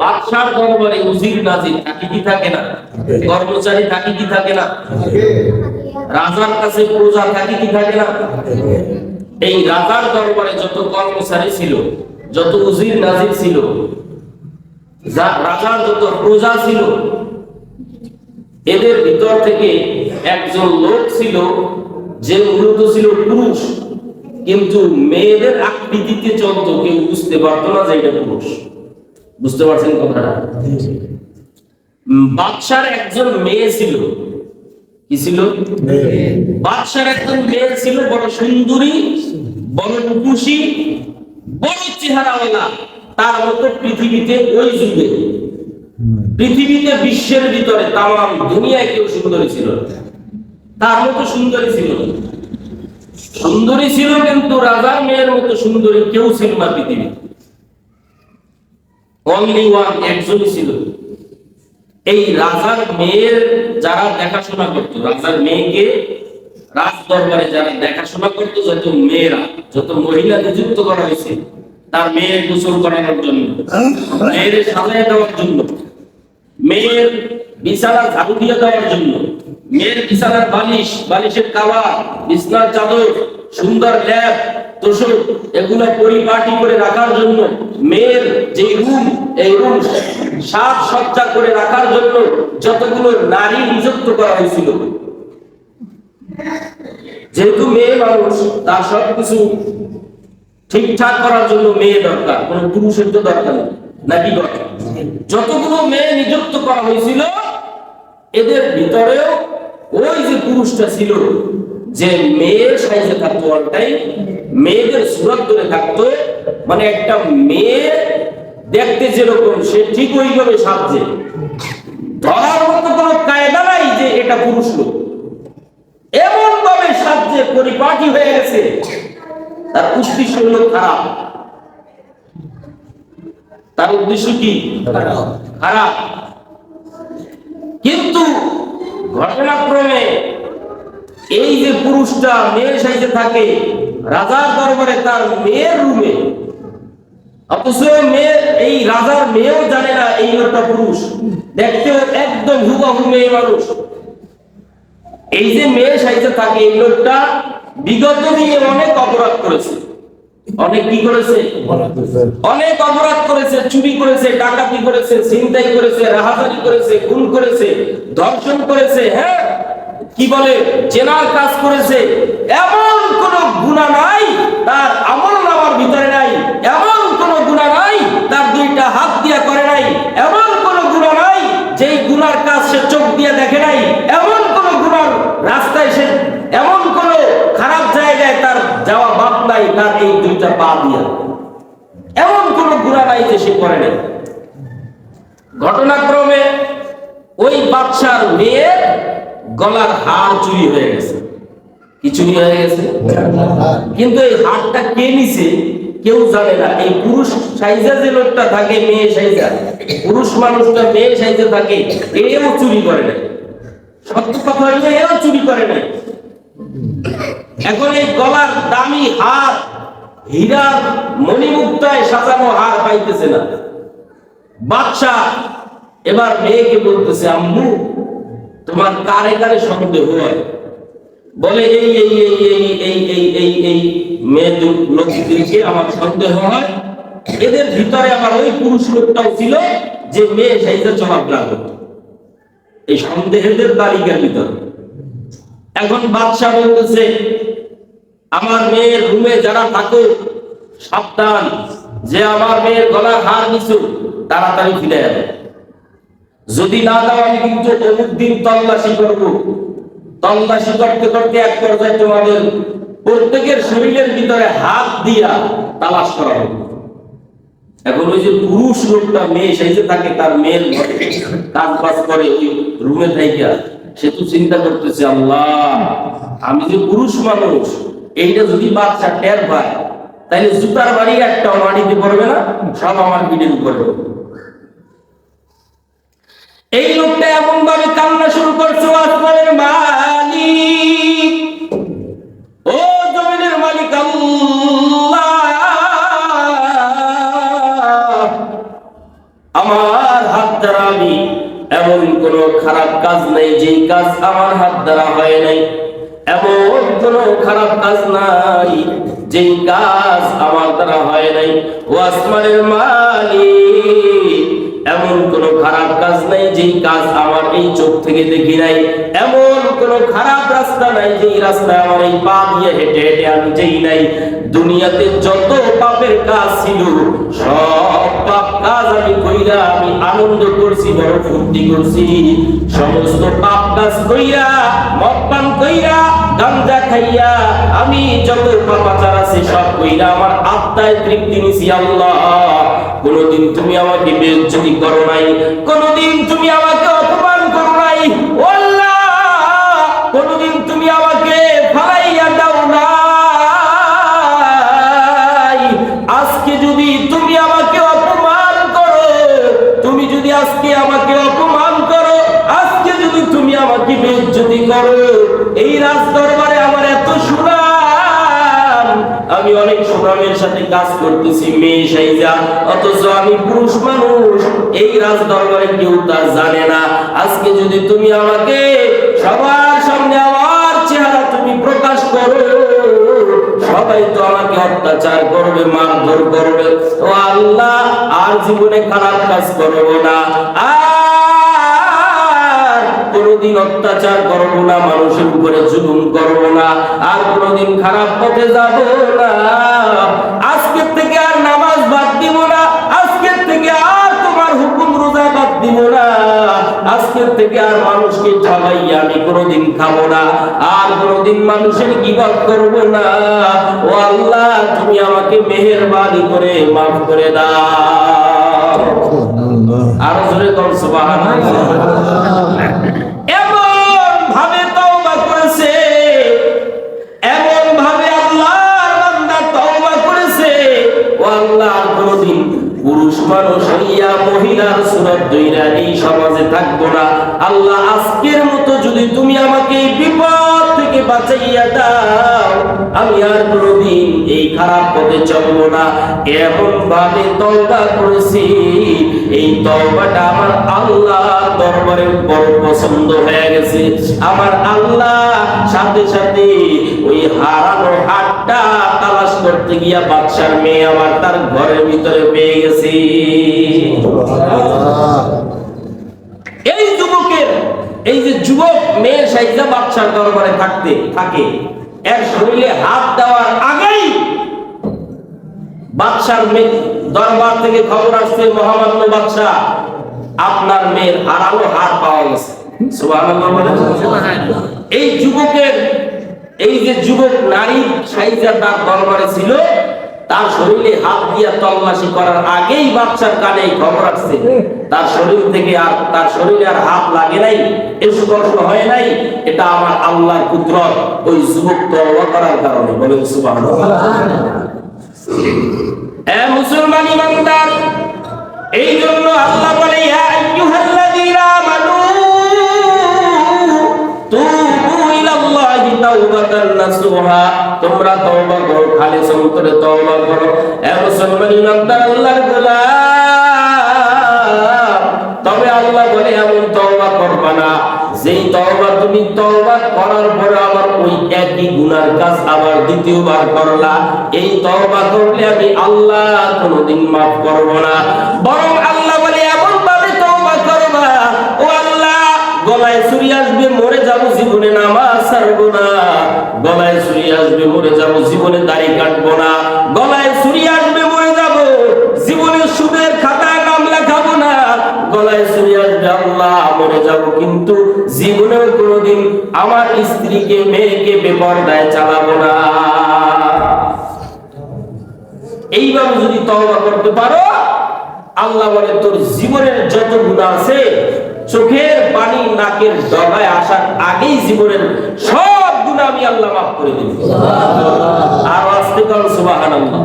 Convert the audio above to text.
বাদশার দরবারে উজির নাজির থাকে কি থাকে না? কর্মচারী থাকে কি থাকে না? রাজার কাছে প্রজা থাকে কি থাকে না? এই রাজার দরবারে যত কর্মচারী ছিল, যত উজির নাজির ছিল রাজার যত প্রজা ছিল, এদের ভিতর থেকে একজন লোক ছিল, যে মূলত ছিল পুরুষ। কিন্তু মেয়েদের আকৃতিতে চলতো, কেউ বুঝতে পারতো না যে এটা পুরুষ। বুঝতে পারছেন কথাটা? বাদশার একজন মেয়ে ছিল। কি ছিল? বাদশার একজন মেয়ে ছিল বড় সুন্দরী বড় রূপসী বড় চেহারাওয়ালা। তার মতো পৃথিবীতে ওই যুগে পৃথিবীতে বিশ্বের ভিতরে তাম দুনিয়ায় কেউ সুন্দরী ছিল তার মতো সুন্দরী ছিল সুন্দরী ছিল কিন্তু রাজার মেয়ের মতো সুন্দরী কেউ ছিল না পৃথিবীতে। অনলি ওয়ান একজনই ছিল। এই রাজার মেয়ের যারা দেখাশোনা করত, রাজার মেয়েকে রাজ দরবারে যারা দেখাশোনা করত, যত মেয়েরা, যত মহিলা নিযুক্ত করা হয়েছে, তার মেয়ের গোসল করানোর জন্য, মেয়ের সাজায় দেওয়ার জন্য, মেয়ের বিছানা ঝাড়ু দিয়ে দেওয়ার জন্য, মেয়ের বিছানার বালিশ, বালিশের কাবার, বিছনার চাদর, সুন্দর ল্যাব তোষক এগুলো পরিপাটি করে রাখার জন্য, মেয়ের যে রুম, এই রুম সাজ সজ্জা করে রাখার জন্য যতগুলো নারী নিযুক্ত করা হয়েছিল। যেহেতু মেয়ে মানুষ তার সবকিছু ঠিকঠাক করার জন্য মেয়ে দরকার, কোন পুরুষের তো দরকার নেই নাকি যতগুলো মেয়ে নিযুক্ত করা হয়েছিল, এদের ভিতরেও ওই যে পুরুষটা ছিল যে মেয়ের সাইজে থাকতো অলটাই মেয়েদের সুরত ধরে থাকতো মানে একটা মেয়ে দেখতে যেরকম, সে ঠিক ওইভাবে সাজছে। ধরার মতো কোনো কায়দা নাই যে এটা পুরুষ লোক। এমন ভাবে সাজছে, পরিপাটি হয়ে গেছে। তার উদ্দেশ্য হলো খারাপ। তার উদ্দেশ্য কি? খারাপ। কিন্তু ঘটনাক্রমে এই যে পুরুষটা মেয়ের সাইজে থাকে, রাজার দরবারে তার মেয়ের রুমে। অথচ মেয়ে, এই রাজার মেয়েও জানে না এই লোকটা পুরুষ। দেখতেও একদম হুবাহু মেয়ে মানুষ। এই যে সাইজে থাকে এই লোকটা, বিগত অনেক অপরাধ করেছে। অনেক কি করেছে? অনেক অপরাধ করেছে, চুরি করেছে, ডাকাতি করেছে, ছিনতাই করেছে, রাহাজারি করেছে, খুন করেছে, ধর্ষণ করেছে হ্যাঁ? কি বলে চেনার কাজ করেছে, এমন কোন গুণা নাই, তার আমল নামার ভিতরে নাই, এমন কোন গুণা নাই, তার দুইটা হাত দিয়া করে নাই, এমন কোন গুণা নাই, যেই গুনার কাজ সে চোখ দিয়ে দেখে নাই, এমন কোন গুনার রাস্তায় সে, এমন কোন খারাপ জায়গায় তার যাওয়া বাপ নাই, তার এই দুইটা পা দিয়া। এমন কোন গুণা নাই যে সে করে নাই। ঘটনাক্রমে ওই বাদশার মেয়ের গলার হার চুরি হয়ে গেছে। কি চুরি হয়ে গেছে? কিন্তু এই হারটা কে নিছে? কেউ জানে না। এই পুরুষ সাইজে যে লোকটা থাকে, মেয়ে সাইজা। পুরুষ মানুষটা মেয়ে সাইজে থাকে, এও চুরি করে নাই। সত্য কথা হইলে এও চুরি করে নাই। এখন এই গলার দামি হার হীরার মণিমুক্তায় সাজানো হার পাইতেছে না। বাদশা এবার মেয়েকে বলতেছে, আম্মু তোমার কারে কারে সন্দেহ হয়? বলে, এই এই এই এই এই এই এই এই মেয়ে লোকদেরকে আমার সন্দেহ হয়? এদের ভিতরে আমার ওই পুরুষ লোকটাও ছিল যে মেয়ে সাইজে চলাফেরা করত এই সন্দেহের তালিকার ভিতরে। এখন বাদশাহ বলতেছে, আমার মেয়ের রুমে যারা থাকো, সাবধান, যে আমার মেয়ের গলার হার নিছু তাড়াতাড়ি ফিরে যাবে যদি না দাও, আমি কিন্তু অমুক দিন তল্লাশি করব। তল্লাশি করতে করতে এক পর্যায়ে তোমাদের প্রত্যেকের শরীরের ভিতরে হাত দিয়া তালাশ করা হবে এখন ওই যে পুরুষ লোকটা মেয়ে সাইজে থাকে তার মেয়ের কাজ বাজ করে ওই রুমে থাইকা সে তো চিন্তা করতেছে, আল্লাহ, আমি যে পুরুষ মানুষ, এইটা যদি বাচ্চা টের পায় তাহলে জুতার বাড়ি একটা মাটিতে পড়বে না? সব আমার পিঠের উপরে পড়বে। এই লোকটা এমন ভাবে কান্না শুরু করছে আসমানের মালিক। ও জমিনের মালিক আমার হাত দ্বারা আমি এমন কোন খারাপ কাজ নেই, যেই কাজ আমার হাত দ্বারা হয় নাই। এমন কোন খারাপ কাজ নাই, যেই কাজ আমার দ্বারা হয় নাই। ও আসমানের মালিক। এমন কোন খারাপ কাজ নাই যেই কাজ আমার এই চোখ থেকে দেখি নাই। এমন কোন খারাপ রাস্তা নাই যেই রাস্তায় আমার এই পা দিয়ে হেঁটে হেঁটে আমি যেই নাই। দুনিয়াতে যত পাপের কাজ ছিল, সব পাপ কাজ আমি কইরা আমি আনন্দ করছি বড় ফুর্তি করছি। সমস্ত পাপ কাজ কইরা, মদ পান কইরা, গাঞ্জা খাইয়া আমি যত পাপাচার আছে সব কইরা আমার আত্মায় তৃপ্তি নিছি আল্লাহ। কোনদিন তুমি আমাকে বেজ্জতি করো নাই, কোনদিন তুমি আমাকে অপমান করো নাই। কোনদিন তুমি আমাকে ফালাইয়া দাও নাই। আজকে যদি তুমি আমাকে অপমান করো, তুমি যদি আজকে আমাকে অপমান করো, আজকে যদি তুমি আমাকে বেজ্জতি করো, এই রাজ দরবারে অনেক সুনামের সাথে কাজ করতেছি, মেয়ে সাইজা। অথচ আমি পুরুষ মানুষ, এই রাজ দরবারে কেউ তা জানে না। আজকে যদি তুমি আমাকে সবার সামনে আমার চেহারা তুমি প্রকাশ করো, সবাই তো আমাকে অত্যাচার করবে, মারধর করবে। ও আল্লাহ, আর জীবনে খারাপ কাজ করব না। আর কোনোদিন অত্যাচার করব না মানুষের উপরে জুলুম করব না আর কোনোদিন খারাপ পথে যাব না। আজকের থেকে আর নামাজ বাদ দিব না আজকের থেকে আর তোমার হুকুম রোজা বাদ দিব না। আজকের থেকে আর মানুষকে ঠগাইয়া আমি কোনোদিন খাব না আর কোনোদিন মানুষের গিবাদ করব না। ও আল্লাহ তুমি আমাকে মেহেরবানি করে মাফ করে দাও। আর জোরে কর সুবহানাল্লাহ। মহিলার সুরত দইরা এই সমাজে থাকব না। আল্লাহ আজকের মতো যদি তুমি আমাকে বিপদ থেকে বাঁচাইয়া দাও। আমি আর কোনদিন এই খারাপ পথে চলবো না। এমন ভাবে তওবা করেছি। এই তওবাটা আমার আল্লাহ দরবারে বড় পছন্দ হয়ে গেছে। আমার আল্লাহ সাথে সাথে ওই হারানো হাটটা তালাশ করতে গিয়া বাদশার মেয়ে আমার তার ঘরের ভিতরে পেয়ে গেছি। এই যে যুবক, মেয়ে সাইজা বাদশার দরবারে থাকতে, থাকে এর শরীরে হাত দেওয়ার আগেই বাদশার মেয়ে দরবার থেকে খবর আসছে, মহামান্য বাদশাহ আপনার মেয়ের হারানো হাত পাওয়া গেছে। এই যুবকের, এই যে যুবক নারী সাইজা তার দরবারে ছিল তার শরীরে হাত দিয়া তল্লাশি করার আগেই বাচ্চার কানে খবর আসছে। তার শরীর থেকে আর তার শরীরে আর হাত লাগে নাই স্পর্শ হয় নাই এটা আমার আল্লাহর কুদরত ওই যুবক তওবা করার কারণে। বলেন সুবহানাল্লাহ। এ মুসলমান ইমানদার এই জন্য আল্লাহ বলে ইয়া আইয়ুহাল্লাযীনা আমানু তুবু ইলাল্লাহি তাওবাতান নাসুহা। তোমরা তওবা করো খালিস অন্তরে তওবা করো। এ মুসলমান ইমানদার, আল্লাহর গোলাম। তবে আল্লাহ বলে, এমন তওবা করবা না। যেই তওবা তুমি তওবা করার পরে আবার ওই একই গুনার কাজ আবার দ্বিতীয়বার করলা। এই তওবা করলে আমি আল্লাহ কোনোদিন মাফ করব না। বরং আল্লাহ বলে এমন ভাবে তওবা করবা, ও আল্লাহ, গলায় ছুরি আসবে, মরে যাব, জীবনে নামাজ ছাড়বো না। গলায় ছুরি আসবে, মরে যাব, জীবনে দাড়ি কাটবো না। গলায় ছুরি আসবে, মরে যাব, জীবনে সুদের খাতায় নাম লেখাবো না। গলায় ছুরি আসবে, আল্লাহ, মরে যাব। কিন্তু জীবনেও কোনোদিন আমার স্ত্রীকে, মেয়েকে বেপরদায় চালাবো না। এইভাবে যদি তওবা করতে পারো, আল্লাহ বলে, তোর জীবনের যত গুনাহ আছে, চোখের পানি, নাকের ডগায় আসার আগেই জীবনের সব গুনাহ আমি আল্লাহ মাফ করে দেব। আর আস্তে কাল সুবহানাল্লাহ।